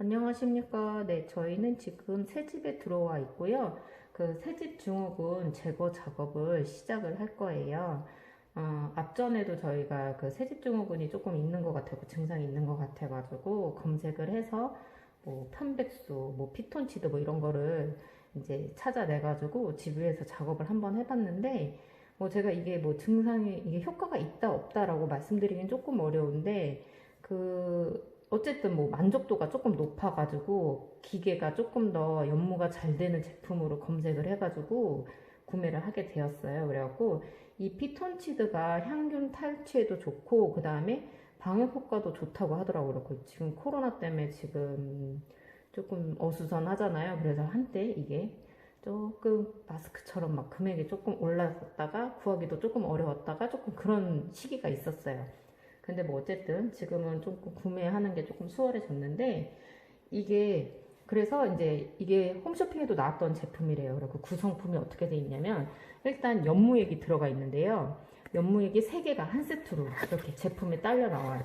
안녕하십니까. 네, 저희는 지금 새 집에 들어와 있고요. 그 새집 증후군 제거 작업을 시작을 할 거예요. 어, 앞전에도 저희가 그 새집 증후군이 조금 있는 것 같아고 증상이 있는 것 같아가지고 검색을 해서 뭐 편백수, 뭐 피톤치드 뭐 이런 거를 이제 찾아내가지고 집 위에서 작업을 한번 해봤는데 뭐 제가 이게 뭐 증상이 이게 효과가 있다 없다라고 말씀드리긴 조금 어려운데 그 어쨌든 뭐 만족도가 조금 높아가지고 기계가 조금 더 연무가 잘 되는 제품으로 검색을 해가지고 구매를 하게 되었어요. 그래갖고 이 피톤치드가 향균 탈취에도 좋고 그 다음에 방역 효과도 좋다고 하더라고요. 그 지금 코로나 때문에 지금 조금 어수선하잖아요. 그래서 한때 이게 조금 마스크처럼 막 금액이 조금 올랐다가 구하기도 조금 어려웠다가 조금 그런 시기가 있었어요. 근데 뭐 어쨌든 지금은 조금 구매하는 게 조금 수월해졌는데 이게 그래서 이제 이게 홈쇼핑에도 나왔던 제품이래요. 그리고 구성품이 어떻게 돼 있냐면 일단 연무액이 들어가 있는데요. 연무액이 3개가 한 세트로 이렇게 제품에 딸려 나와요.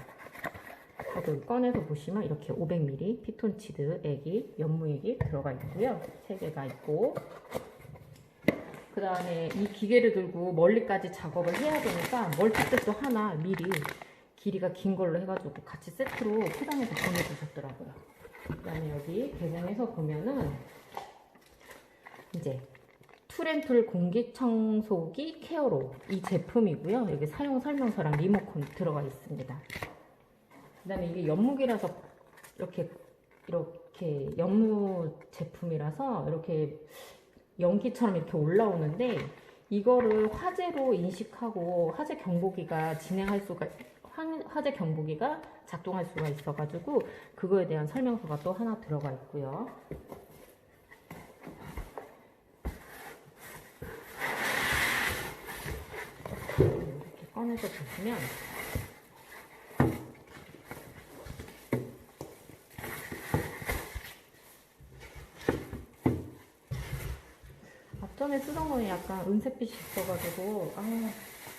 그리고 꺼내서 보시면 이렇게 500ml 피톤치드 액이 연무액이 들어가 있고요. 3개가 있고 그 다음에 이 기계를 들고 멀리까지 작업을 해야 되니까 멀티백도 하나 미리 길이가 긴 걸로 해가지고 같이 세트로 포장해서 보내주셨더라고요. 그 다음에 여기 배송해서 보면은 이제 투렌툴 공기청소기 케어로 이 제품이고요. 여기 사용 설명서랑 리모컨 들어가 있습니다. 그 다음에 이게 연무기라서 이렇게 이렇게 연무 제품이라서 이렇게 연기처럼 이렇게 올라오는데 이거를 화재로 인식하고 화재 경보기가 진행할 수가 화- 화재 경보기가 작동할 수가 있어가지고 그거에 대한 설명서가 또 하나 들어가 있고요. 이렇게 꺼내서 보시면 앞전에 쓰던 거는 약간 은색빛이 있어가지고 아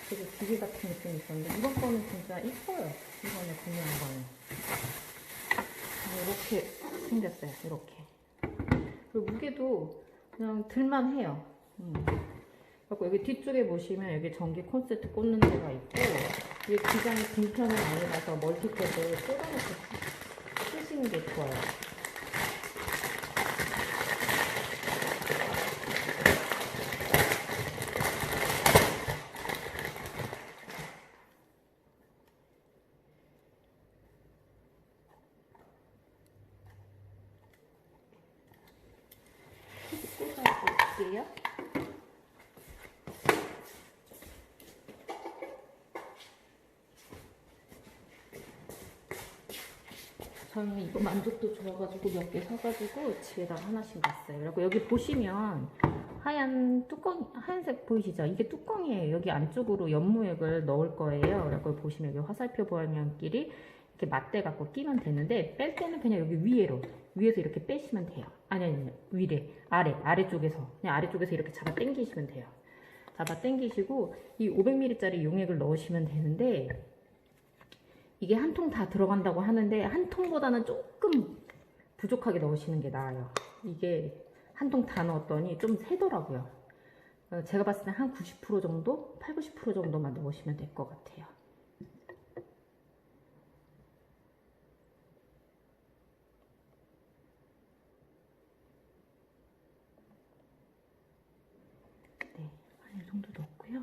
되게 기계 같은 느낌이 있었는데 이번 거는 진짜 이뻐요. 이번에 구매한 거는 이렇게 생겼어요. 이렇게 그리고 무게도 그냥 들만 해요. 음. 그리고 여기 뒤쪽에 보시면 여기 전기 콘센트 꽂는 데가 있고 이게 기장이 긴 편은 아니라서 멀티탭을 꽂아놓고 쓰시는 게 좋아요. 저는 이거 만족도 좋아가지고 몇 개 사가지고 집에다가 하나씩 놨어요. 그리고 여기 보시면 하얀 뚜껑, 하얀색 보이시죠? 이게 뚜껑이에요. 여기 안쪽으로 연무액을 넣을 거예요. 그리고 보시면 여기 화살표 모양끼리 이렇게 맞대 갖고 끼면 되는데 뺄 때는 그냥 여기 위에로 위에서 이렇게 빼시면 돼요. 아니 아니 위래 아래 아래쪽에서 그냥 아래쪽에서 이렇게 잡아 당기시면 돼요. 잡아 당기시고 이 500ml짜리 용액을 넣으시면 되는데 이게 한 통 다 들어간다고 하는데 한 통보다는 조금 부족하게 넣으시는 게 나아요. 이게 한 통 다 넣었더니 좀 새더라고요. 어, 제가 봤을 때 한 90% 정도, 8, 90% 정도만 넣으시면 될 것 같아요. 네, 한 이 정도 넣고요.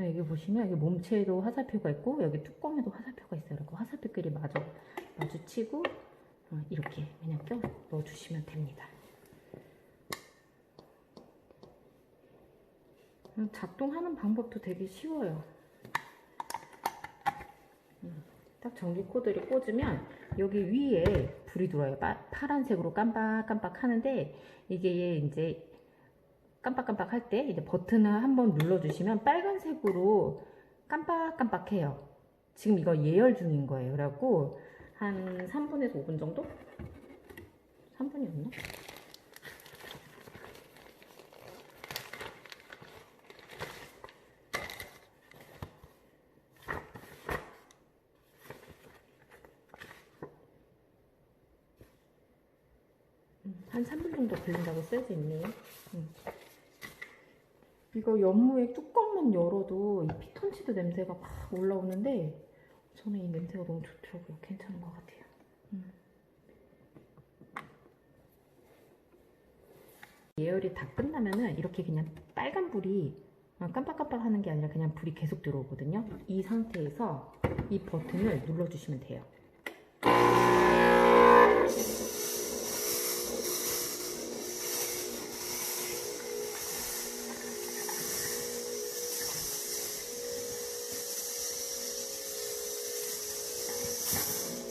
그다음에 여기 보시면 여기 몸체에도 화살표가 있고 여기 뚜껑에도 화살표가 있어요. 그리고 화살표끼리 마주 마주치고 어, 이렇게 그냥 껴 넣어주시면 됩니다. 음, 작동하는 방법도 되게 쉬워요. 음, 딱 전기 코드를 꽂으면 여기 위에 불이 들어와요. 파, 파란색으로 깜빡깜빡 하는데 이게 이제 깜빡깜빡 할 때 이제 버튼을 한번 눌러주시면 빨간색으로 깜빡깜빡해요. 지금 이거 예열 중인 거예요. 라고 한 3분에서 5분 정도? 3분이었나? 음, 한 3분 정도 걸린다고 쓰여져 있네요. 음. 이거 연무의 뚜껑만 열어도 이 피톤치드 냄새가 막 올라오는데 저는 이 냄새가 너무 좋더라고요. 괜찮은 것 같아요. 음. 예열이 다 끝나면은 이렇게 그냥 빨간 불이 어, 깜빡깜빡 하는 게 아니라 그냥 불이 계속 들어오거든요. 이 상태에서 이 버튼을 눌러주시면 돼요.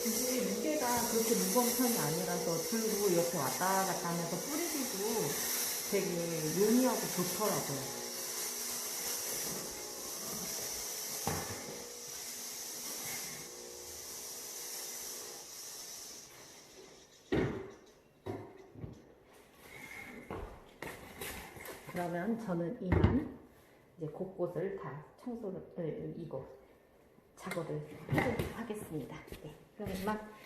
이게 무게가 그렇게 무거운 편이 아니라서 들고 이렇게 왔다 갔다 하면서 뿌리기도 되게 용이하고 좋더라고요. 그러면 저는 이만 이제 곳곳을 다 청소를 에, 이거 작업을 하도록 하겠습니다. 네, 그럼 안녕.